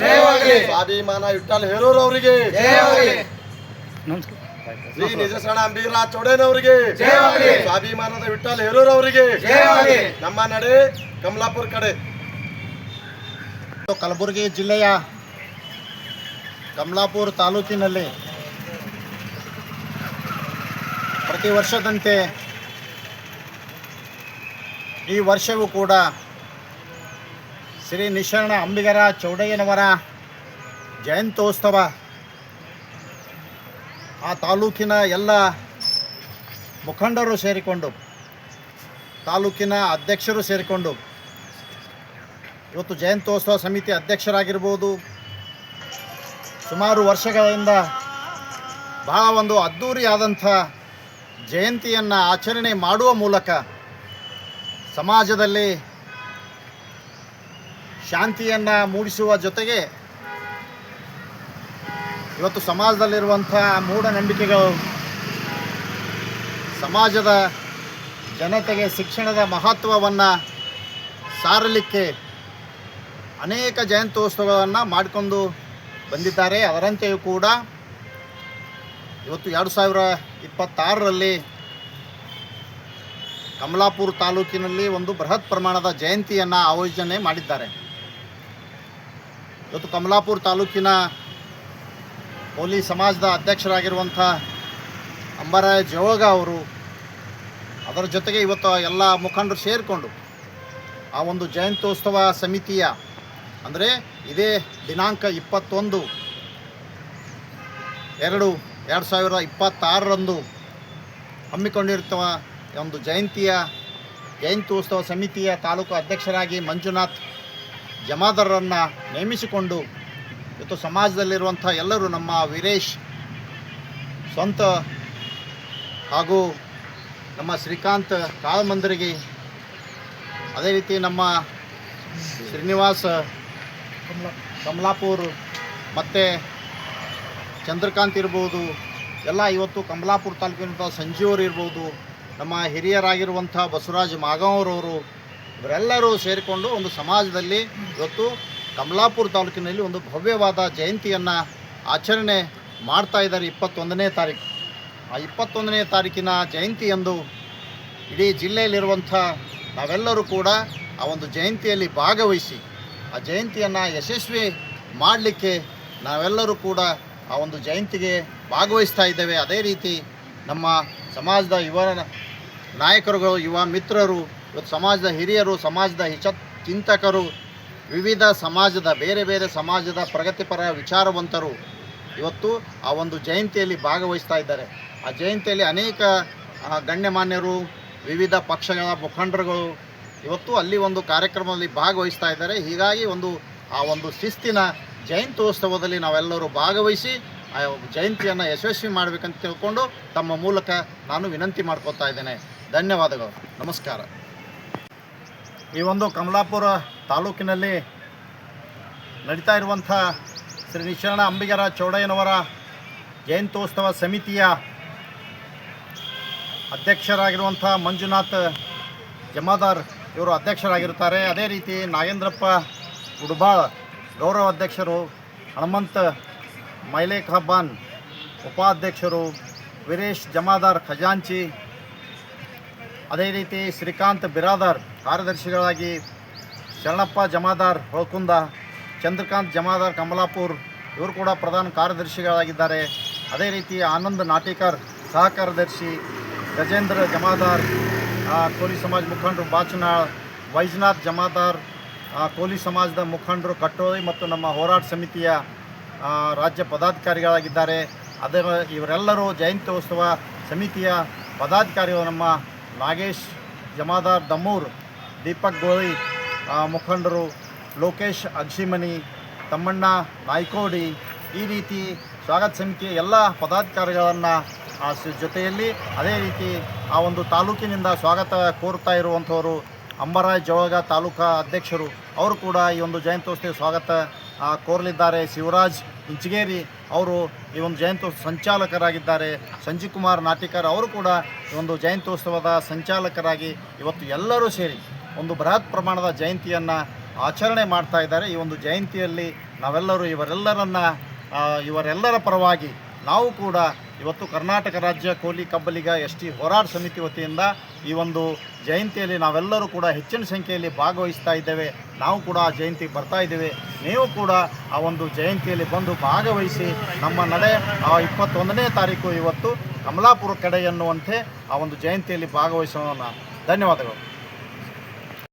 ಜಯವಾಗಲಿ. ಸ್ವಾಭಿಮಾನ ಇಟ್ಟಲ್ ಹೇರೂರವರಿಗೆ ಜಯವಾಗಲಿ. ಶ್ರೀ ನಿಜಸಣ ಅಂಬೀರ ಚೌಡಯ್ಯನವರಿಗೆ ಜಯವಾಗಲಿ. ಸ್ವಾಭಿಮಾನದ ವಿಠಲ್ ಹೇರೂರವರಿಗೆ ಜಯವಾಗಲಿ. ನಮ್ಮ ನಡೆ ಕಮಲಾಪುರ ಕಡೆ ಕಲಬುರಗಿ ಜಿಲ್ಲೆಯ ಕಮಲಾಪುರ ತಾಲೂಕಿನಲ್ಲಿ ಪ್ರತಿ ವರ್ಷದಂತೆ ಈ ವರ್ಷವೂ ಕೂಡ ಶ್ರೀ ನಿಶರಣ ಅಂಬಿಗರ ಚೌಡಯ್ಯನವರ ಜಯಂತ್ಯೋತ್ಸವ. ಆ ತಾಲೂಕಿನ ಎಲ್ಲ ಮುಖಂಡರು ಸೇರಿಕೊಂಡು, ತಾಲೂಕಿನ ಅಧ್ಯಕ್ಷರು ಸೇರಿಕೊಂಡು ಇವತ್ತು ಜಯಂತ್ಯೋತ್ಸವ ಸಮಿತಿ ಅಧ್ಯಕ್ಷರಾಗಿರ್ಬೋದು. ಸುಮಾರು ವರ್ಷಗಳಿಂದ ಬಹಳ ಒಂದು ಅದ್ಧೂರಿಯಾದಂಥ ಜಯಂತಿಯನ್ನು ಆಚರಣೆ ಮಾಡುವ ಮೂಲಕ ಸಮಾಜದಲ್ಲಿ ಶಾಂತಿಯನ್ನು ಮೂಡಿಸುವ ಜೊತೆಗೆ ಇವತ್ತು ಸಮಾಜದಲ್ಲಿರುವಂಥ ಮೂಢನಂಬಿಕೆಗಳು, ಸಮಾಜದ ಜನತೆಗೆ ಶಿಕ್ಷಣದ ಮಹತ್ವವನ್ನು ಸಾರಲಿಕ್ಕೆ ಅನೇಕ ಜಯಂತ್ಯೋತ್ಸವಗಳನ್ನು ಮಾಡಿಕೊಂಡು ಬಂದಿದ್ದಾರೆ. ಅದರಂತೆಯೂ ಕೂಡ ಇವತ್ತು ಎರಡು ಸಾವಿರ ಇಪ್ಪತ್ತಾರರಲ್ಲಿ ಕಮಲಾಪುರ ತಾಲೂಕಿನಲ್ಲಿ ಒಂದು ಬೃಹತ್ ಪ್ರಮಾಣದ ಜಯಂತಿಯನ್ನು ಆಯೋಜನೆ ಮಾಡಿದ್ದಾರೆ. ಇವತ್ತು ಕಮಲಾಪುರ ತಾಲೂಕಿನ ಕೋಲಿ ಸಮಾಜದ ಅಧ್ಯಕ್ಷರಾಗಿರುವಂಥ ಅಂಬರಾಯ ಜೋಗ ಅವರು ಅದರ ಜೊತೆಗೆ ಇವತ್ತು ಎಲ್ಲ ಮುಖಂಡರು ಸೇರಿಕೊಂಡು ಆ ಒಂದು ಜಯಂತ್ಯೋತ್ಸವ ಸಮಿತಿಯ ಅಂದರೆ ಇದೇ ದಿನಾಂಕ ಇಪ್ಪತ್ತೊಂದು ಎರಡು ಎರಡು ಸಾವಿರದ ಇಪ್ಪತ್ತಾರರಂದು ಹಮ್ಮಿಕೊಂಡಿರುವ ಒಂದು ಜಯಂತಿಯ ಜಯಂತ್ಯೋತ್ಸವ ಸಮಿತಿಯ ತಾಲೂಕು ಅಧ್ಯಕ್ಷರಾಗಿ ಮಂಜುನಾಥ್ ಜಮಾದಾರರನ್ನು ನೇಮಿಸಿಕೊಂಡು ಇವತ್ತು ಸಮಾಜದಲ್ಲಿರುವಂಥ ಎಲ್ಲರೂ ನಮ್ಮ ವೀರೇಶ್ ಸ್ವಂತ ಹಾಗೂ ನಮ್ಮ ಶ್ರೀಕಾಂತ್ ಕಾಳಮಂದಿರಿಗೆ ಅದೇ ರೀತಿ ನಮ್ಮ ಶ್ರೀನಿವಾಸ ಕಮಲಾಪುರ್ ಮತ್ತು ಚಂದ್ರಕಾಂತ್ ಇರ್ಬೋದು, ಎಲ್ಲ ಇವತ್ತು ಕಮಲಾಪುರ ತಾಲೂಕಿನಂಥ ಸಂಜೀವರು ಇರ್ಬೋದು, ನಮ್ಮ ಹಿರಿಯರಾಗಿರುವಂಥ ಬಸವರಾಜ್ ಮಾಗಾವರವರು ಇವರೆಲ್ಲರೂ ಸೇರಿಕೊಂಡು ಒಂದು ಸಮಾಜದಲ್ಲಿ ಇವತ್ತು ಕಮಲಾಪುರ ತಾಲೂಕಿನಲ್ಲಿ ಒಂದು ಭವ್ಯವಾದ ಜಯಂತಿಯನ್ನು ಆಚರಣೆ ಮಾಡ್ತಾ ಇದ್ದಾರೆ ಇಪ್ಪತ್ತೊಂದನೇ ತಾರೀಕು. ಆ ಇಪ್ಪತ್ತೊಂದನೇ ತಾರೀಕಿನ ಜಯಂತಿಯಂದು ಇಡೀ ಜಿಲ್ಲೆಯಲ್ಲಿರುವಂಥ ನಾವೆಲ್ಲರೂ ಕೂಡ ಆ ಒಂದು ಜಯಂತಿಯಲ್ಲಿ ಭಾಗವಹಿಸಿ ಆ ಜಯಂತಿಯನ್ನು ಯಶಸ್ವಿ ಮಾಡಲಿಕ್ಕೆ ನಾವೆಲ್ಲರೂ ಕೂಡ ಆ ಒಂದು ಜಯಂತಿಗೆ ಭಾಗವಹಿಸ್ತಾ ಇದ್ದೇವೆ. ಅದೇ ರೀತಿ ನಮ್ಮ ಸಮಾಜದ ಯುವ ನಾಯಕರುಗಳು, ಯುವ ಮಿತ್ರರು ಇವತ್ತು ಸಮಾಜದ ಹಿರಿಯರು, ಸಮಾಜದ ಹಿಚ ಚಿಂತಕರು, ವಿವಿಧ ಸಮಾಜದ, ಬೇರೆ ಬೇರೆ ಸಮಾಜದ ಪ್ರಗತಿಪರ ವಿಚಾರವಂತರು ಇವತ್ತು ಆ ಒಂದು ಜಯಂತಿಯಲ್ಲಿ ಭಾಗವಹಿಸ್ತಾ ಇದ್ದಾರೆ. ಆ ಜಯಂತಿಯಲ್ಲಿ ಅನೇಕ ಗಣ್ಯಮಾನ್ಯರು, ವಿವಿಧ ಪಕ್ಷಗಳ ಮುಖಂಡರುಗಳು ಇವತ್ತು ಅಲ್ಲಿ ಒಂದು ಕಾರ್ಯಕ್ರಮದಲ್ಲಿ ಭಾಗವಹಿಸ್ತಾ ಇದ್ದಾರೆ. ಹೀಗಾಗಿ ಒಂದು, ಆ ಒಂದು ಶಿಸ್ತಿನ ಜಯಂತ್ಯೋತ್ಸವದಲ್ಲಿ ನಾವೆಲ್ಲರೂ ಭಾಗವಹಿಸಿ ಆ ಜಯಂತಿಯನ್ನು ಯಶಸ್ವಿ ಮಾಡಬೇಕಂತ ತಿಳ್ಕೊಂಡು ತಮ್ಮ ಮೂಲಕ ನಾನು ವಿನಂತಿ ಮಾಡ್ಕೋತಾ ಇದ್ದೇನೆ. ಧನ್ಯವಾದಗಳು. ನಮಸ್ಕಾರ. ಈ ಒಂದು ಕಮಲಾಪುರ ತಾಲೂಕಿನಲ್ಲಿ ನಡೀತಾ ಇರುವಂಥ ಶ್ರೀ ನಿಶರಣ ಅಂಬಿಗರ ಚೌಡಯ್ಯನವರ ಜಯಂತ್ಯೋತ್ಸವ ಸಮಿತಿಯ ಅಧ್ಯಕ್ಷರಾಗಿರುವಂಥ ಮಂಜುನಾಥ್ ಜಮಾದಾರ್ ಇವರು ಅಧ್ಯಕ್ಷರಾಗಿರುತ್ತಾರೆ. ಅದೇ ರೀತಿ ನಾಗೇಂದ್ರಪ್ಪ ಗುಡ್ಬಾಳ್ ಗೌರವ ಅಧ್ಯಕ್ಷರು, ಹನುಮಂತ ಮೈಲೇಖಾಬಾನ್ ಉಪಾಧ್ಯಕ್ಷರು, ವೀರೇಶ್ ಜಮಾದಾರ್ ಖಜಾಂಚಿ ಅದೇ ರೀತಿ ಶ್ರೀಕಾಂತ್ ಬಿರಾದಾರ್ ಕಾರ್ಯದರ್ಶಿಗಳಾಗಿ ಶರಣಪ್ಪ ಜಮಾದಾರ್ ಹೊಳಕುಂದ, ಚಂದ್ರಕಾಂತ್ ಜಮಾದಾರ್ ಕಮಲಾಪುರ್, ಇವರು ಕೂಡ ಪ್ರಧಾನ ಕಾರ್ಯದರ್ಶಿಗಳಾಗಿದ್ದಾರೆ. ಅದೇ ರೀತಿ ಆನಂದ್ ನಾಟಿಕರ್ ಸಹ ಕಾರ್ಯದರ್ಶಿ, ಗಜೇಂದ್ರ ಜಮಾದಾರ್ ಕೋಲಿ ಸಮಾಜ ಮುಖಂಡರು ಬಾಚನಾಳ್, ವೈಜನಾಥ್ ಜಮಾದಾರ್ ಕೋಲಿ ಸಮಾಜದ ಮುಖಂಡರು ಕಟ್ಟೋಳಿ ಮತ್ತು ನಮ್ಮ ಹೋರಾಟ ಸಮಿತಿಯ ರಾಜ್ಯ ಪದಾಧಿಕಾರಿಗಳಾಗಿದ್ದಾರೆ. ಅದರ ಇವರೆಲ್ಲರೂ ಜಯಂತ್ಯೋತ್ಸವ ಸಮಿತಿಯ ಪದಾಧಿಕಾರಿಗಳು ನಮ್ಮ ನಾಗೇಶ್, ಜಮಾದಾರ್ ದಮ್ಮೂರ್, ದೀಪಕ್ ಗೋಳಿ ಮುಖಂಡರು ಲೋಕೇಶ್ ಅಗ್ಸಿಮನಿ, ತಮ್ಮಣ್ಣ ನಾಯ್ಕೋಡಿ, ಈ ರೀತಿ ಸ್ವಾಗತ ಸಮಿತಿಯ ಎಲ್ಲ ಪದಾಧಿಕಾರಿಗಳನ್ನು ಜೊತೆಯಲ್ಲಿ ಅದೇ ರೀತಿ ಆ ಒಂದು ತಾಲೂಕಿನಿಂದ ಸ್ವಾಗತ ಕೋರ್ತಾ ಇರುವಂಥವರು ಅಂಬರಾಯ್ ಜೋಳಗ ತಾಲೂಕಾ ಅಧ್ಯಕ್ಷರು, ಅವರು ಕೂಡ ಈ ಒಂದು ಜಯಂತ್ಯೋತ್ಸವ ಸ್ವಾಗತ ಕೋರಲಿದ್ದಾರೆ. ಶಿವರಾಜ್ ಇಂಚಗೇರಿ ಅವರು ಈ ಒಂದು ಜಯಂತ್ಯೋತ್ಸವ ಸಂಚಾಲಕರಾಗಿದ್ದಾರೆ. ಸಂಜೀವ್ ಕುಮಾರ್ ನಾಟಿಕರ್ ಅವರು ಕೂಡ ಈ ಒಂದು ಜಯಂತ್ಯೋತ್ಸವದ ಸಂಚಾಲಕರಾಗಿ ಇವತ್ತು ಎಲ್ಲರೂ ಸೇರಿ ಒಂದು ಬೃಹತ್ ಪ್ರಮಾಣದ ಜಯಂತಿಯನ್ನು ಆಚರಣೆ ಮಾಡ್ತಾ ಇದ್ದಾರೆ. ಈ ಒಂದು ಜಯಂತಿಯಲ್ಲಿ ನಾವೆಲ್ಲರೂ ಇವರೆಲ್ಲರನ್ನು ಇವರೆಲ್ಲರ ಪರವಾಗಿ ನಾವು ಕೂಡ ಇವತ್ತು ಕರ್ನಾಟಕ ರಾಜ್ಯ ಕೋಲಿ ಕಬ್ಬಲಿಗ ಎಸ್ ಟಿ ಹೋರಾಟ ಸಮಿತಿ ವತಿಯಿಂದ ಈ ಒಂದು ಜಯಂತಿಯಲ್ಲಿ ನಾವೆಲ್ಲರೂ ಕೂಡ ಹೆಚ್ಚಿನ ಸಂಖ್ಯೆಯಲ್ಲಿ ಭಾಗವಹಿಸ್ತಾ ಇದ್ದೇವೆ. ನಾವು ಕೂಡ ಆ ಜಯಂತಿಗೆ ಬರ್ತಾ ಇದ್ದೇವೆ. ನೀವು ಕೂಡ ಆ ಒಂದು ಜಯಂತಿಯಲ್ಲಿ ಬಂದು ಭಾಗವಹಿಸಿ ನಮ್ಮ ನಡೆ ಆ ಇಪ್ಪತ್ತೊಂದನೇ ತಾರೀಕು ಇವತ್ತು ಕಮಲಾಪುರ ಕಡೆ ಎನ್ನುವಂತೆ ಆ ಒಂದು ಜಯಂತಿಯಲ್ಲಿ ಭಾಗವಹಿಸೋಣ. ಧನ್ಯವಾದಗಳು.